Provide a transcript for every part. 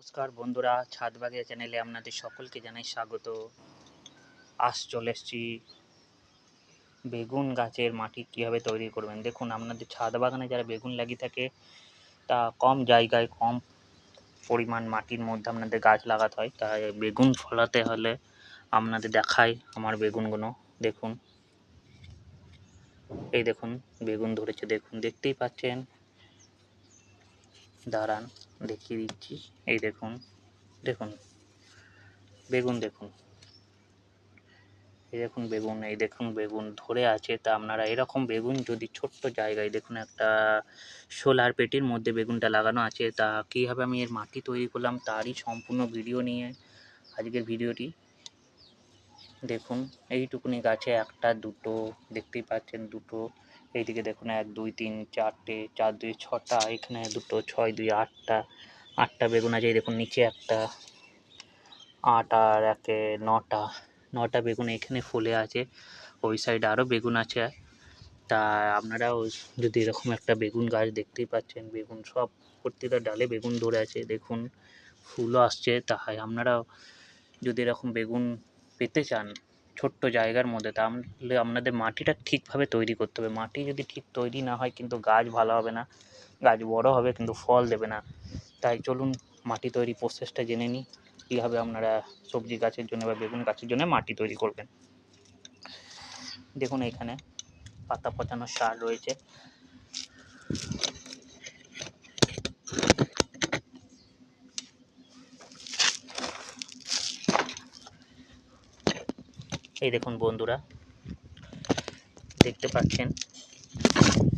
নমস্কার বন্ধুরা ছাদ বাগিয়া চ্যানেলে আপনাদের সকলকে জানাই স্বাগত। আজ চলে এসছি বেগুন গাছের মাটি কীভাবে তৈরি করবেন? দেখুন, আপনাদের ছাদ বাগানে যারা বেগুন লাগিয়ে থাকে, তা কম জায়গায়, কম পরিমাণ মাটির মধ্যে আপনাদের গাছ লাগাতে হয়। তাই বেগুন ফলাতে হলে আপনাদের দেখাই আমার বেগুনগুলো। দেখুন, এই দেখুন, বেগুন ধরেছে। দেখুন, দেখতেই পাচ্ছেন দাঁড়ান, দেখিয়ে দিচ্ছি। এই দেখুন দেখুন, বেগুন দেখুন। এই দেখুন বেগুন, এই দেখুন বেগুন ধরে আছে। তা আপনারা এরকম বেগুন যদি ছোট্ট জায়গায় দেখুন, একটা সোলার পেটির মধ্যে বেগুনটা লাগানো আছে, তা কীভাবে আমি এর মাটি তৈরি করলাম, তারই সম্পূর্ণ ভিডিও নিয়ে আজকের ভিডিওটি। দেখুন, এইটুকুনি গাছে একটা, দুটো, দেখতেই পাচ্ছেন দুটো। এইদিকে দেখুন, এক, দুই, তিন, চারটে, চার, দুই, ছটা, এখানে দুটো, ছয়, দুই, আটটা আটটা বেগুন আছে দেখুন, নিচে একটা, আট আর একে নটা নটা বেগুন এখানে ফুলে আছে, ওই সাইডে আরও বেগুন আছে। তা আপনারাও যদি এরকম একটা বেগুন গাছ দেখতেই পাচ্ছেন, বেগুন সব প্রত্যেকটা ডালে বেগুন ধরে আছে, দেখুন, ফুলও আসছে। তাই আপনারাও যদি এরকম বেগুন পেতে চান ছোট্ট জায়গার মধ্যে, তাহলে আপনাদের মাটিটা ঠিকভাবে তৈরি করতে হবে। মাটি যদি ঠিক তৈরি না হয়, কিন্তু গাছ ভালো হবে না, গাছ বড় হবে, কিন্তু ফল দেবে না। তাই চলুন মাটি তৈরি প্রসেসটা জেনে নিই, কীভাবে আপনারা সবজি গাছের জন্য বা বেগুন গাছের জন্য মাটি তৈরি করবেন। দেখুন এখানে পাতা পচানো সার রয়েছে। এই দেখুন বন্ধুরা, দেখতে পাচ্ছেন?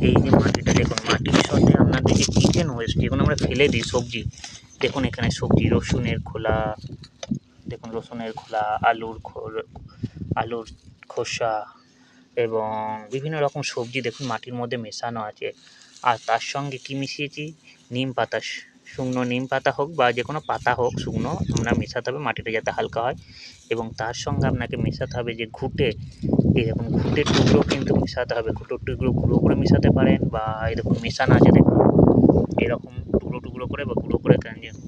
এই যে মাটিটা দেখুন, মাটির সাথে আপনাদের যে কিচেন ওয়েস্ট যেগুলো আমরা ফেলে দিই সবজি, দেখুন এখানে সবজি, রসুনের খোলা, দেখুন রসুনের খোলা, আলুর আলুর খোসা এবং বিভিন্ন রকম সবজি দেখুন মাটির মধ্যে মেশানো আছে। আর তার সঙ্গে কি মিশিয়েছি? নিম পাতা শুকনো নিম পাতা হোক বা যে কোনো পাতা হোক শুকনো, আমরা মেশাতে হবে মাটিটা যাতে হালকা হয়। এবং তার সঙ্গে আপনাকে মেশাতে হবে যে ঘুঁটে দেখুন ঘুঁটের টুকরো কিন্তু মেশাতে হবে। ঘুটোর টুকরো গুঁড়ো করে মেশাতে পারেন বা এরকম মেশানো আছে দেখুন। এরকম টুকরো করে বা গুঁড়ো করে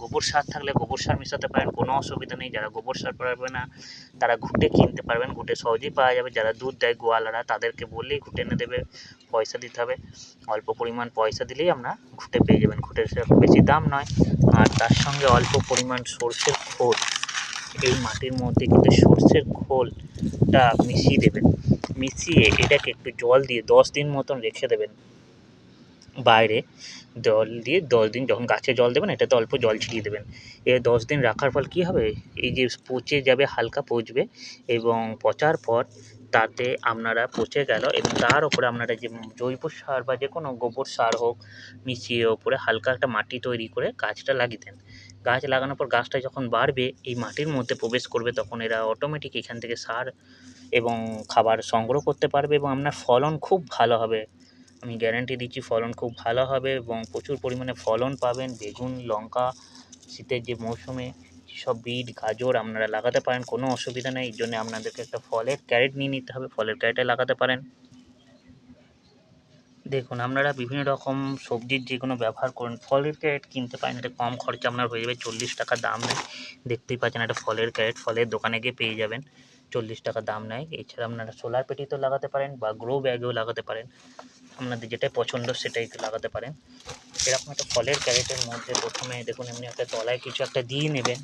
গোবর সার থাকলে গোবর সার মেশাতে পারেন, কোনো অসুবিধা নেই। যারা গোবর সার পারবে না, তারা ঘুঁটে কিনতে পারবেন। ঘুঁটে সহজেই পাওয়া যাবে। যারা দুধ দেয়, গোয়ালারা তাদেরকে বললেই ঘুঁটে এনে দেবে, পয়সা দিতে হবে। অল্প পরিমাণ পয়সা দিলেই আমরা ঘুঁটে পেয়ে যাবেন। ঘুঁটের বেশি দাম নয়, আর তার সঙ্গে অল্প পরিমাণ সর্ষের খোল। এই মাটির মধ্যে কিন্তু সর্ষের খোলটা মিশিয়ে দেবেন। মিশিয়ে এটাকে একটু জল দিয়ে দশ দিন মতন রেখে দেবেন। বাইরে জল দিয়ে দশ দিন যখন গাছে জল দেবেন এটাতে অল্প জল ছিটিয়ে দেবেন। এ দশ দিন রাখার ফল কী হবে? এই যে পচে যাবে, হালকা পচবে এবং পচার পর তাতে আপনারা পচে গেল এবং তার উপরে আপনারা যে জৈব সার বা যে কোনো গোবর সার হোক মিশিয়ে ওপরে হালকা একটা মাটি তৈরি করে গাছটা লাগিয়ে দেন। গাছ লাগানোর পর গাছটা যখন বাড়বে, এই মাটির মধ্যে প্রবেশ করবে তখন এরা অটোমেটিক এখান থেকে সার এবং খাবার সংগ্রহ করতে পারবে এবং আপনার ফলন খুব ভালো হবে। আমি গ্যারান্টি দিচ্ছি ফলন খুব ভালো হবে এবং প্রচুর পরিমাণে ফলন পাবেন। বেগুন, লঙ্কা, শীতের যে মৌসুমে সব বিট, গাজর আপনারা লাগাতে পারেন, কোনো অসুবিধা নেই। এই জন্য আপনাদেরকে একটা ফলের ক্যারেট নিয়ে নিতে হবে, ফলের ক্যারেটে লাগাতে পারেন। দেখুন, আপনারা বিভিন্ন রকম সবজির যে কোনো ব্যবহার করুন। ফলের ক্যারেট কিনতে পারেন, এটা কম খরচা আপনার হয়ে যাবে চল্লিশ টাকা দাম। নেয় দেখতেই পাচ্ছেন, একটা ফলের ক্যারেট ফলের দোকানে গিয়ে পেয়ে যাবেন। চল্লিশ টাকা দাম নেয়। এছাড়া আপনারা সোলার পেটিতেও লাগাতে পারেন বা গ্রো ব্যাগেও লাগাতে পারেন। আপনাদের যেটাই পছন্দ সেটাই লাগাতে পারেন। এরকম একটা ফলের ক্যারেটের মধ্যে প্রথমে দেখুন, এমনি একটা তলায় কিছু একটা দিয়ে নেবেন।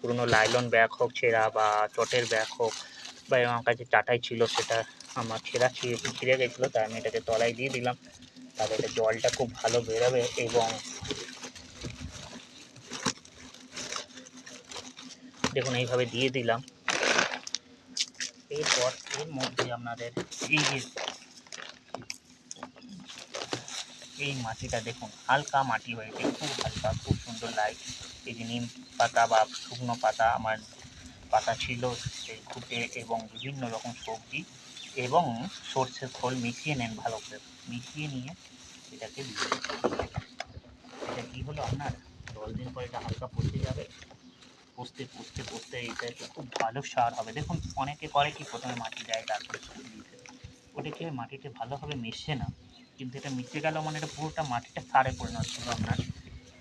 পুরনো লাইলন ব্যাগ হোক, ছেঁড়া বা চটের ব্যাগ হোক, বা আমার কাছে টাটাই ছিল, সেটা আমার ছেঁড়া, ছিঁড়ে গেছিল, তাই আমি এটাকে তলায় দিয়ে দিলাম। তাহলে এটা জলটা খুব ভালো বেরোবে এবং দেখুন, এইভাবে দিয়ে দিলাম। এরপর এর মধ্যে আপনাদের এই এই মাটিটা দেখুন, হালকা মাটি হয়েছে, খুব হালকা, খুব সুন্দর লাইট এই যে নিম পাতা বা শুকনো পাতা আমার পাতা ছিল সেই ঘুটে এবং বিভিন্ন রকম সবজি এবং সর্ষের খোল মিশিয়ে নেন ভালো করে। মিশিয়ে নিয়ে এটাকে দিয়ে এটা কী হলো আপনার? দশ দিন পর এটা হালকা পচে যাবে। পচতে পচতে পচতে এটা একটা খুব ভালো সার হবে। দেখুন, অনেকে করে কি প্রথমে মাটি দেয়, তারপরে সবজি দিতে ওটা কি মাটিতে ভালোভাবে মেশে না, কিন্তু এটা মিশে গেল মানে এটা পুরোটা মাটিটা সারে পরিণত হলো আপনার।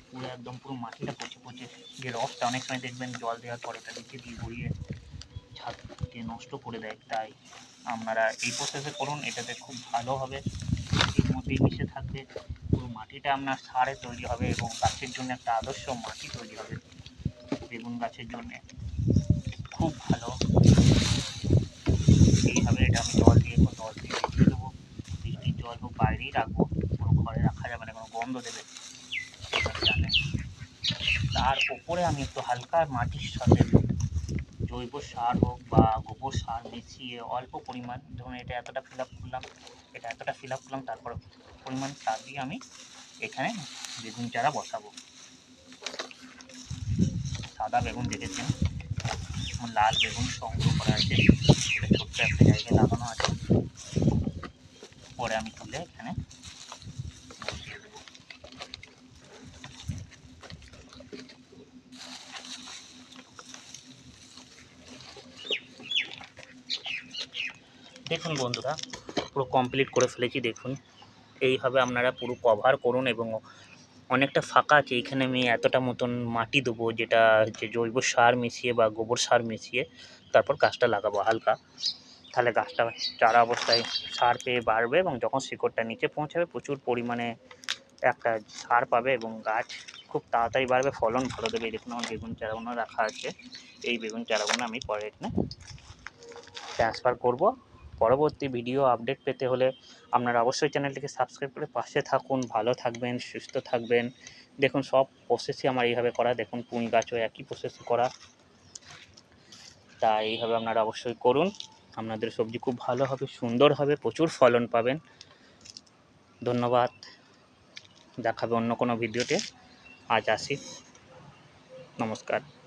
পুরো একদম পুরো মাটিটা পচে পচে যে রসটা অনেক সময় দেখবেন জল দেওয়ার পরে এটা নিচে দিয়ে গড়িয়ে ছাদকে নষ্ট করে দেয়। তাই আপনারা এই প্রসেসে করুন, এটাতে খুব ভালো হবে। এর মধ্যেই মিশে থাকবে। পুরো মাটিটা আপনার সারে তৈরি হবে এবং গাছের জন্য একটা আদর্শ মাটি তৈরি হবে। বেগুন গাছের জন্যে। খুব ভালো। এইভাবে এটা আমি জল দিয়ে জল দিয়ে রেখে দেবো। বৃষ্টির জল হোক বাইরেই রাখব কোনো ঘরে রাখা যাবে না, কোনো গন্ধ দেবে। তার উপরে আমি একটু হালকা মাটির সাথে জৈব সার হোক বা গোবর সার মিশিয়ে অল্প পরিমাণ, ধরুন এটা এতটা ফিল আপ করলাম, এটা এতটা ফিল আপ করলাম, তারপর পরিমাণ সার দিয়ে আমি এখানে বেগুন চারা বসাবো। সাদা বেগুন দেখেছেন? লাল বেগুন সংগ্রহ করা আছে। ছোট্ট একটা জায়গায় লাগানো আছে। পরে আমি তুলে এখানে দেখুন বন্ধুরা, পুরো কমপ্লিট করে ফেলেছি, দেখুন। এইভাবে আপনারা পুরো কভার করুন এবং অনেকটা ফাঁকা আছে এইখানে আমি এতটা মতন মাটি দেবো যেটা হচ্ছে জৈব সার মিশিয়ে বা গোবর সার মিশিয়ে তারপর গাছটা লাগাবো হালকা। তাহলে গাছটা চারা অবস্থায় সার পেয়ে বাড়বে এবং যখন শিকড়টা নিচে পৌঁছাবে প্রচুর পরিমাণে একটা সার পাবে এবং গাছ খুব তাড়াতাড়ি বাড়বে, ফলন ভালো দেবে। দেখুন আমার বেগুন চারাগুলো রাখা আছে। এই বেগুন চারাগুলো আমি পরে এখানে ট্রান্সফার করব। পরবর্তী ভিডিও আপডেট পেতে হলে আপনারা অবশ্যই চ্যানেলটিকে সাবস্ক্রাইব করে পাশে থাকুন। ভালো থাকবেন, সুস্থ থাকবেন। দেখুন, সব প্রসেসই আমার এইভাবে করা। দেখুন, পুঁই গাছও একই প্রসেস করা। তা এইভাবে আপনারা অবশ্যই করুন। আপনাদের সবজি খুব ভালো হবে, সুন্দর হবে, প্রচুর ফলন পাবেন। ধন্যবাদ। দেখাবে অন্য কোনো ভিডিওতে আজ আসি। নমস্কার।